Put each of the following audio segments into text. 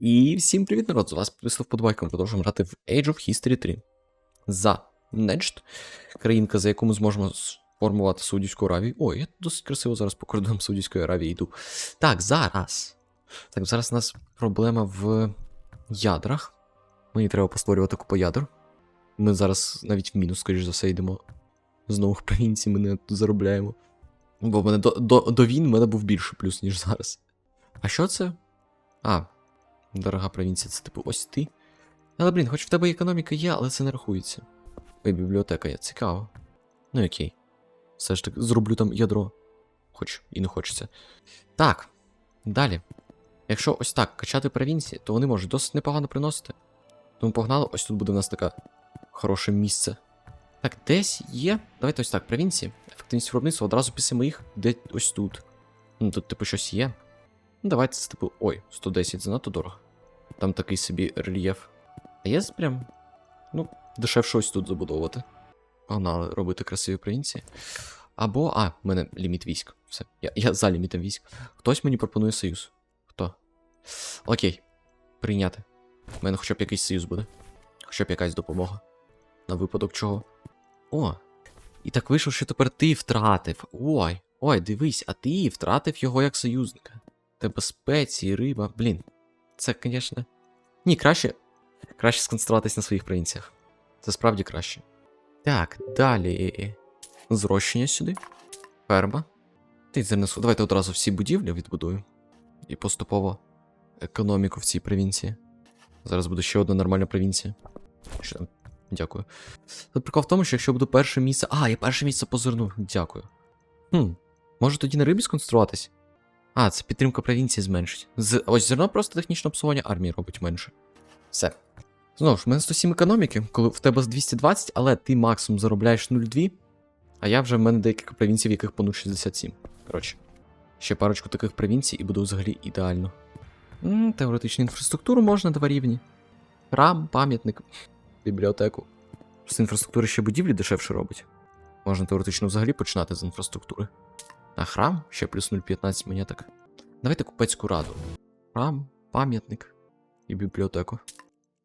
І всім привіт, народ! З вас Прислав Подбайком. Продовжуємо грати в Age of History 3. За Нечт, країнка, за яку ми зможемо сформувати Саудівську Аравію. Ой, я досить красиво зараз по кордонам Саудівської Аравії йду. Так, зараз. Так, зараз у нас проблема в ядрах. Мені треба постворювати купу ядер. Ми зараз навіть в мінус, скоріш за все, йдемо. Знову в провінції ми не заробляємо. Бо в мене до, до, до війн в мене був більше плюс, ніж зараз. А що це? А, Дорога провінція, це типу ось ти. Але, блін, хоч в тебе економіка є, але це не рахується. Ой, бібліотека є, цікаво. Ну окей. Все ж таки зроблю там ядро. Хоч і не хочеться. Так, далі. Якщо ось так качати провінції, то вони можуть досить непогано приносити. Тому погнали, ось тут буде в нас таке хороше місце. Так, десь є. Давайте ось так, провінції. Ефективність виробництва одразу після моїх, де ось тут. Ну тут, типу, щось є. Ну, давайте це типу. Ой, 110 занадто дорого. Там такий собі рельєф. А є прям. Ну, дешевше ось тут забудовувати. Погнали робити красиві провінції. Або. А, в мене ліміт військ. Все. Я, я за лімітом військ. Хтось мені пропонує союз. Хто? Окей. Прийняти. У мене хоча б якийсь союз буде. Хоча б якась допомога. На випадок чого. О. І так вийшло, що тепер ти втратив. Ой, ой, дивись, а ти втратив його як союзника. Тебе спеції, риба. Блін. Це, звісно. Ні, краще. Краще сконцентруватись на своїх провінціях. Це справді краще. Так, далі. Зрощення сюди. Ферма. Ти занесу. Давайте одразу всі будівлі відбудую. І поступово економіку в цій провінції. Зараз буде ще одна нормальна провінція. Що там? Дякую. Тут прикол в тому, що якщо буду перше місце. А, я перше місце позирну. Дякую. Хм. Може тоді на рибі сконцентруватись? А, це підтримка провінції зменшить. З... Ось зерно просто технічне обслуговування армії робить менше. Все. Знову ж, в мене 107 економіки, коли в тебе з 220, але ти максимум заробляєш 0,2. А я вже в мене декілька провінцій, в яких по 0,67. Коротше. Ще парочку таких провінцій і буду взагалі ідеально. М, Теоретичну інфраструктуру можна два рівні. Храм, пам'ятник, бібліотеку. З інфраструктури ще будівлі дешевше робить. Можна теоретично взагалі починати з інфраструктури. А храм ще плюс 0,15 монеток. Давайте купецьку раду. Храм, пам'ятник і бібліотеку.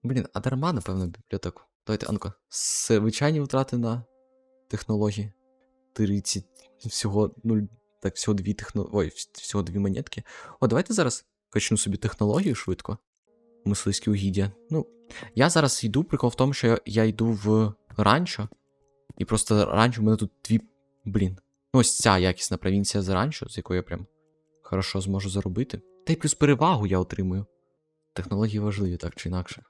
Блін, а дарма, напевно, бібліотеку. Давайте, Анко, звичайні витрати на технології. 30. Всього 0. Так, всього дві техно... Ой, всього дві монетки. О, давайте зараз качну собі технологію швидко. Мисливські угіддя. Ну, я зараз йду, прикол в тому, що я, я йду в ранчо. І просто ранчо в мене тут дві. Блін. Ну, ось ця якісна провінція з ранчо, з якої я прям хорошо зможу заробити. Та й плюс перевагу я отримую. Технології важливі, так чи інакше.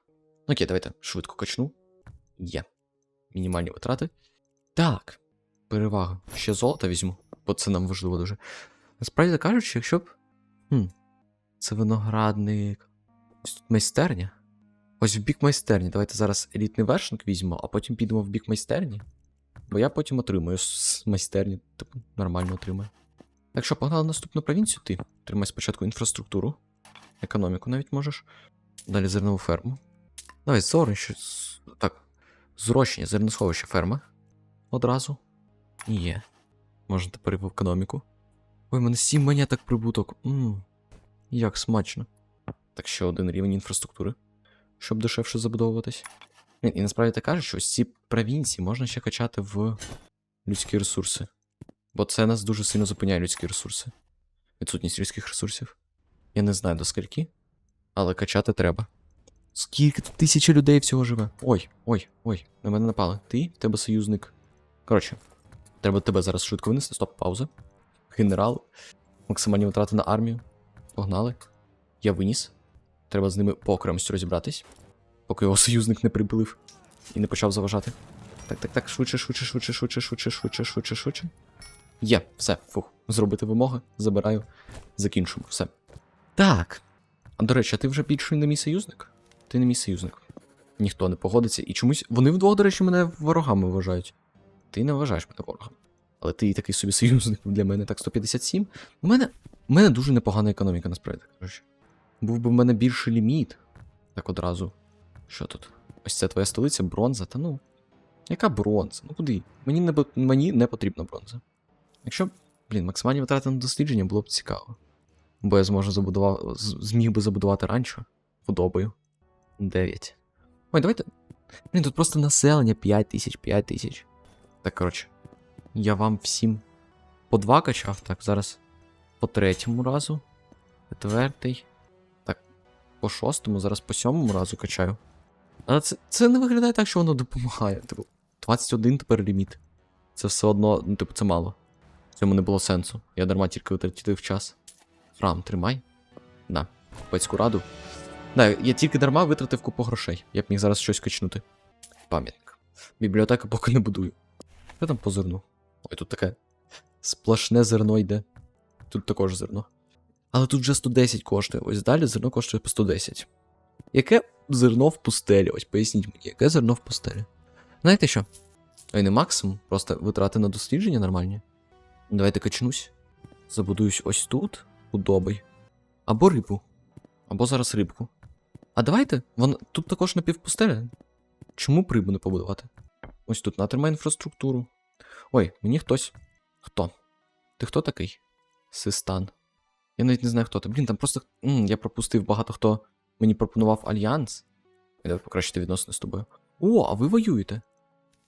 Ну, окей, давайте швидко качну. Є. Мінімальні витрати. Так. Перевага. Ще золото візьму, бо це нам важливо дуже. Насправді кажучи, якщо б. Хм. Це виноградник. Ось тут майстерня. Ось в бік майстерні. Давайте зараз елітний вершник візьмемо, а потім підемо в бік майстерні. Бо я потім отримую з майстерні, типу, нормально отримаю. Так що, погнали наступну провінцію, ти. Тримай спочатку інфраструктуру, економіку навіть можеш. Далі зернову ферму. Давай зорище. Так. Зрощення, зерносховище ферма. Одразу. Є. Можна тепер в економіку. Ой, мене 7 монеток прибуток. Ммм. Як смачно. Так ще один рівень інфраструктури, щоб дешевше забудовуватись. Блін, І насправді так кажуть, що ось ці провінції можна ще качати в людські ресурси. Бо це нас дуже сильно зупиняє людські ресурси. Відсутність людських ресурсів. Я не знаю до скільки, але качати треба. Скільки тисячі людей всього живе? Ой, ой, ой, на мене напали. Ти, в тебе союзник. Коротше, треба тебе зараз швидко винести. Стоп, пауза. Генерал. Максимальні витрати на армію. Погнали. Я виніс. Треба з ними по окремості розібратись поки його союзник не прибилив і не почав заважати. Так, так, так, швидше, швидше, швидше, швидше, швидше, швидше, швидше, швидше. Є, все, фух. Зробити вимоги, забираю, закінчимо, все. Так. А до речі, а ти вже більше не мій союзник? Ти не мій союзник. Ніхто не погодиться. І чомусь. Вони вдвох, до речі, мене ворогами вважають. Ти не вважаєш мене ворогом. Але ти такий собі союзник для мене, так 157. У мене у мене дуже непогана економіка, насправді кажучи. Був би в мене більший ліміт. Так одразу. Що тут? Ось це твоя столиця, бронза. Та ну. Яка бронза? Ну куди? Мені не мені не потрібна бронза. Якщо, блін, максимальні витрати на дослідження було б цікаво. Бо я зможу забудувати, зміг би забудувати ранчо. Подобаю. 9. Ой, давайте. Блін, тут просто населення 5 тисяч, 5 тисяч. Так, коротше. Я вам всім по два качав. Так, зараз по третьому разу. Четвертий. Так, по шостому, зараз по сьомому разу качаю. Але це, це не виглядає так, що воно допомагає. Типу, 21 тепер ліміт. Це все одно, ну, типу, це мало. Цьому не було сенсу. Я дарма тільки витратив час. Храм, тримай. На, купецьку раду. Да, я тільки дарма витратив купу грошей. Я б міг зараз щось качнути. Пам'ятник. Бібліотека поки не будую. Що там по зерну? Ой, тут таке сплошне зерно йде. Тут також зерно. Але тут вже 110 коштує. Ось далі зерно коштує по 110. Яке зерно в пустелі? Ось поясніть мені, яке зерно в пустелі? Знаєте що? Ой, не максимум, просто витрати на дослідження нормальні. Давайте качнусь. Забудуюсь ось тут, удобий. Або рибу. Або зараз рибку. А давайте, вон тут також напівпустеля. Чому б рибу не побудувати? Ось тут натримай інфраструктуру. Ой, мені хтось. Хто? Ти хто такий? Систан. Я навіть не знаю, хто ти. Блін, там просто. М, я пропустив багато хто мені пропонував альянс. Давай покращити відносини з тобою. О, а ви воюєте.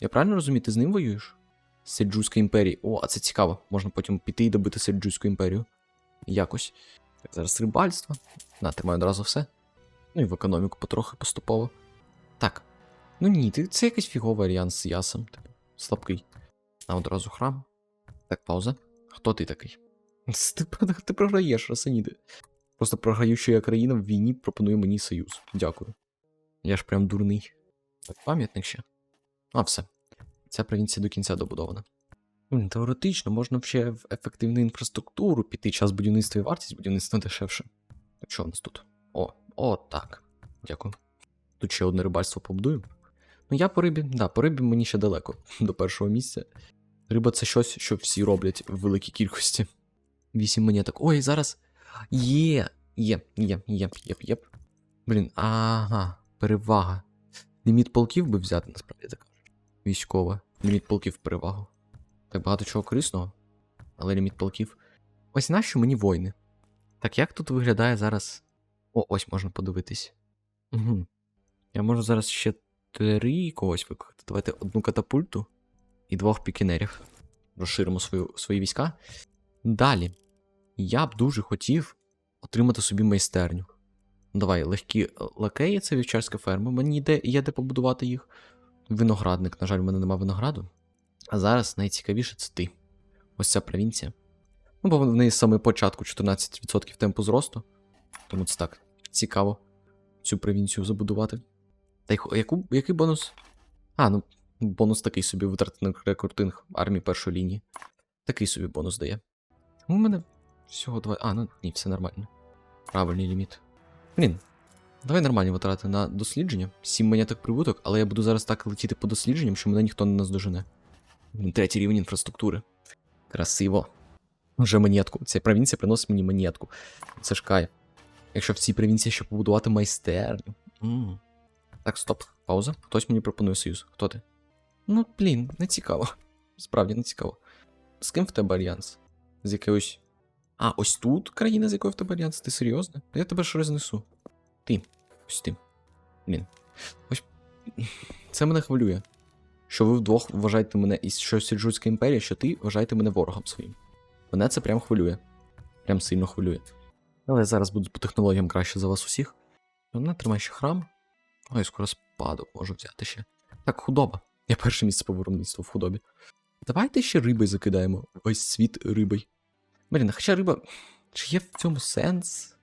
Я правильно розумію, ти з ним воюєш? З Сельджуської імперії. О, а це цікаво. Можна потім піти і добити Сельджуську імперію. Якось. Так, зараз рибальство. На, тримаю одразу все. Ну і в економіку потрохи поступово. Так. Ну ні, ти це якийсь фіговий альянс з ясом. Типу, слабкий. А одразу храм. Так, пауза. Хто ти такий? Ти, ти програєш, Росаніди. Просто програюча країна в війні пропонує мені союз. Дякую. Я ж прям дурний. Так, пам'ятник ще. А, все. Ця провінція до кінця добудована. Теоретично можна ще в ефективну інфраструктуру піти, час будівництва і вартість будівництва дешевше. Що у нас тут? О, о, так. Дякую. Тут ще одне рибальство побудую. Ну, я по рибі, да, по рибі мені ще далеко до першого місця. Риба це щось, що всі роблять в великій кількості. Вісім монеток. Ой, зараз. Є, є, є, є, є, є. Блін, ага, перевага. Ліміт полків би взяти, насправді так кажуть. Військова. Ліміт полків перевагу. Так багато чого корисного. Але ліміт полків. Ось нащо мені войни? Так як тут виглядає зараз. О, ось можна подивитись. Угу. Я можу зараз ще три когось викликати. Давайте одну катапульту і двох пікінерів. Розширимо свою, свої війська. Далі. Я б дуже хотів отримати собі майстерню. Давай, легкі е, лакеї, це вівчарська ферма. Мені йде, є де побудувати їх. Виноградник, на жаль, в мене немає винограду. А зараз найцікавіше це ти. Ось ця провінція. Ну, бо в неї з самого початку 14% темпу зросту. Тому це так цікаво цю провінцію забудувати. Та й яку, який бонус? А, ну, бонус такий собі витрати на рекрутинг армії першої лінії. Такий собі бонус дає. У мене всього два. А, ну ні, все нормально. Правильний ліміт. Блін. Давай нормальні витрати на дослідження. 7 монеток прибуток, але я буду зараз так летіти по дослідженням, що мене ніхто не наздожене. Третій рівень інфраструктури. Красиво. Вже монетку. Ця провінція приносить мені монетку. Це ж кайф. Якщо в цій провінції ще побудувати майстерню. м Так, стоп, пауза. Хтось мені пропонує союз. Хто ти? Ну, блін, не цікаво. Справді не цікаво. З ким в тебе альянс? З якоюсь. А, ось тут країна, з якою в тебе альянс? Ти серйозно? Я тебе ж рознесу. Ти. Ось ти. Блін. Ось. Це мене хвилює. Що ви вдвох вважаєте мене і що Сіджутська імперія, що ти вважаєте мене ворогом своїм. Мене це прям хвилює. Прям сильно хвилює. Але я зараз буду по технологіям краще за вас усіх. Вона тримає ще храм. Ой, скоро спадок можу взяти ще. Так, худоба. Я перше місце по виробництву в худобі. Давайте ще риби закидаємо. Весь світ рибой. Блін, хоча риба. Чи є в цьому сенс?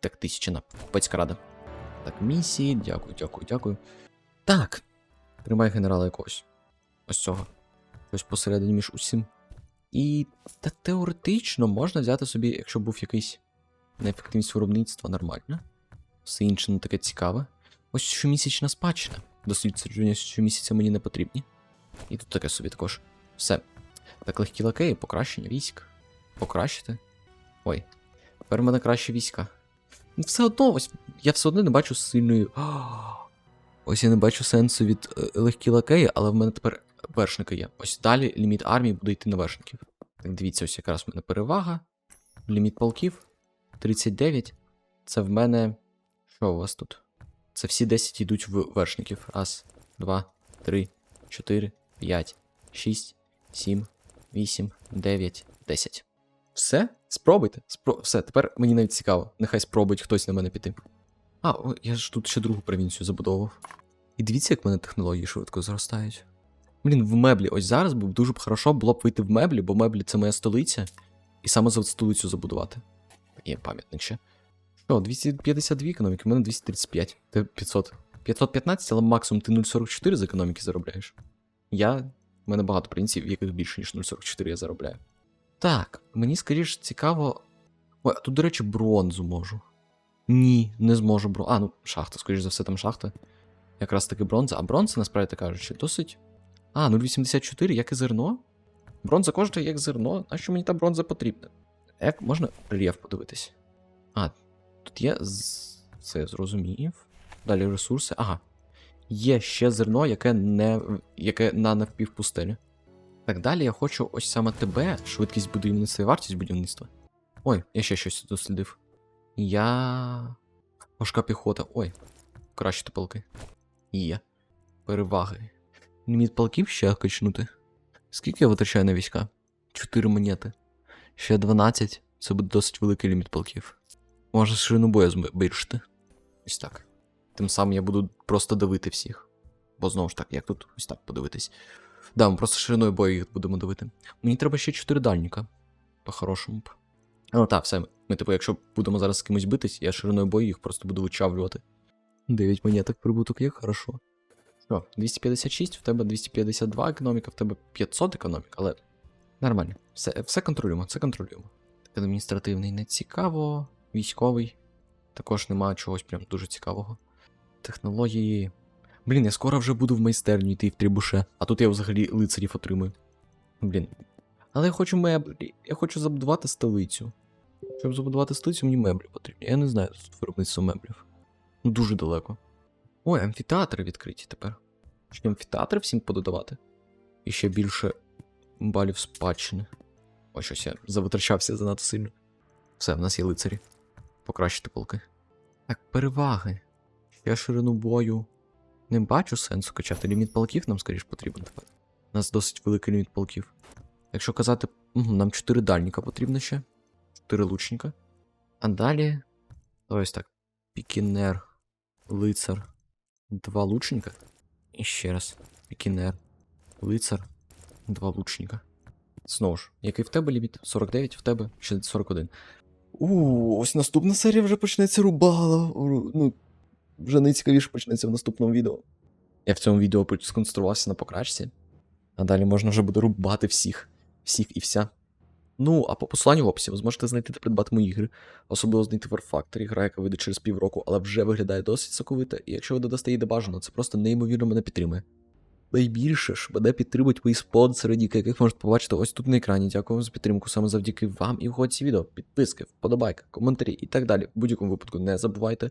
Так, тисяча на купецька рада. Так, місії, дякую, дякую, дякую. Так. Тримай генерала якогось. Ось цього. Ось посередині між усім. І та теоретично можна взяти собі, якщо був якийсь неефективність виробництва, нормально. Все інше не таке цікаве. Ось щомісячна спадщина. Дослідження щомісяця мені не потрібні. І тут таке собі також. Все. Так, легкі лакеї, покращення військ. Покращити. Ой. Тепер в мене краще війська. Ну, Все одно, ось я все одно не бачу сильної. Ось я не бачу сенсу від е, легкі лакеї, але в мене тепер вершники є. Ось далі ліміт армії буде йти на вершників. Так, дивіться, ось якраз в мене перевага. Ліміт полків 39. Це в мене Що у вас тут? Це всі 10 йдуть в вершників. Раз, два, три, чотири, п'ять, шість, сім, вісім, дев'ять, десять. Все? Спробуйте. Спро... Все, тепер мені навіть цікаво. Нехай спробують хтось на мене піти. А, я ж тут ще другу провінцію забудовував. І дивіться, як в мене технології швидко зростають. Блін, в меблі. Ось зараз був дуже б хорошо було б вийти в меблі, бо меблі це моя столиця, і саме за столицю забудувати. Є пам'ятник ще. Що, 252 економіки, в мене 235. Ти 500. 515, але максимум ти 0,44 з економіки заробляєш. Я. В мене багато провінцій, в яких більше, ніж 0,44 я заробляю. Так, мені скоріш цікаво. Ой, а тут, до речі, бронзу можу. Ні, не зможу бронзу. А, ну, шахта, скоріш за все, там шахта. Якраз таки бронза. А бронза, насправді кажучи, досить. А, 0,84, як і зерно. Бронза коштує як зерно. А що мені та бронза потрібна? Як можна рельєф подивитись? А, тут є. Це зрозумів. Далі ресурси. Ага. Є ще зерно, яке не. яке на навпівпустелі. Так далі я хочу ось саме тебе, швидкість будівництва і вартість будівництва. Ой, я ще щось дослідив. Я. Важка піхота. Ой. Кращі палки. Є. Переваги. Ліміт палків ще качнути. Скільки я витрачаю на війська? 4 монети. Ще 12. Це буде досить великий ліміт палків. Може ширину бою збільшити. Ось так. Тим самим я буду просто давити всіх. Бо знову ж так, як тут ось так подивитись. Да, ми просто шириною бою їх будемо давити. Мені треба ще 4 дальніка. По-хорошому б. Ну так, все. Ми, типу, якщо будемо зараз з кимось битись, я шириною бою їх просто буду вичавлювати. 9 монеток прибуток є, хорошо. Що, 256, в тебе 252 економіка, в тебе 500 економік, але нормально. Все, все контролюємо, це контролюємо. Так, адміністративний не цікаво, військовий. Також немає чогось прям дуже цікавого. Технології. Блін, я скоро вже буду в майстерню йти в трібуше, а тут я взагалі лицарів отримую. Блін. Але я хочу меблі, я хочу забудувати столицю. Щоб забудувати столицю, мені меблі потрібні. Я не знаю тут виробництво меблів. Ну, дуже далеко. Ой, амфітеатри відкриті тепер. Чи амфітеатри всім пододавати? І ще більше балів спадщини. Ой, щось я завитрачався занадто сильно. Все, в нас є лицарі. Покращити полки. Так, переваги. Я ширину бою. Не бачу сенсу качати. Ліміт полків нам скоріш потрібен тепер. У нас досить великий ліміт полків. Якщо казати, нам 4 дальніка потрібно ще. 4 лучника. А далі. Ось так. Пікінер, лицар, два лучника. І ще раз. Пікінер, лицар, два лучника. Знову ж, який в тебе ліміт? 49, в тебе ще 41. У, ось наступна серія вже почнеться рубала. Ну, вже найцікавіше почнеться в наступному відео. Я в цьому відео сконцентрувався на покрачці. А далі можна вже буде рубати всіх. Всіх і вся. Ну, а по посиланню в описі ви зможете знайти та придбати мої ігри, особливо знайти War Factory, гра, яка вийде через півроку, але вже виглядає досить соковита, і якщо ви додасте її до бажаного, це просто неймовірно мене підтримує. Найбільше ж мене підтримують мої спонсори, діки, яких можете побачити ось тут на екрані. Дякую вам за підтримку саме завдяки вам і вході ці відео, підписки, вподобайки, коментарі і так далі. В будь-якому випадку не забувайте.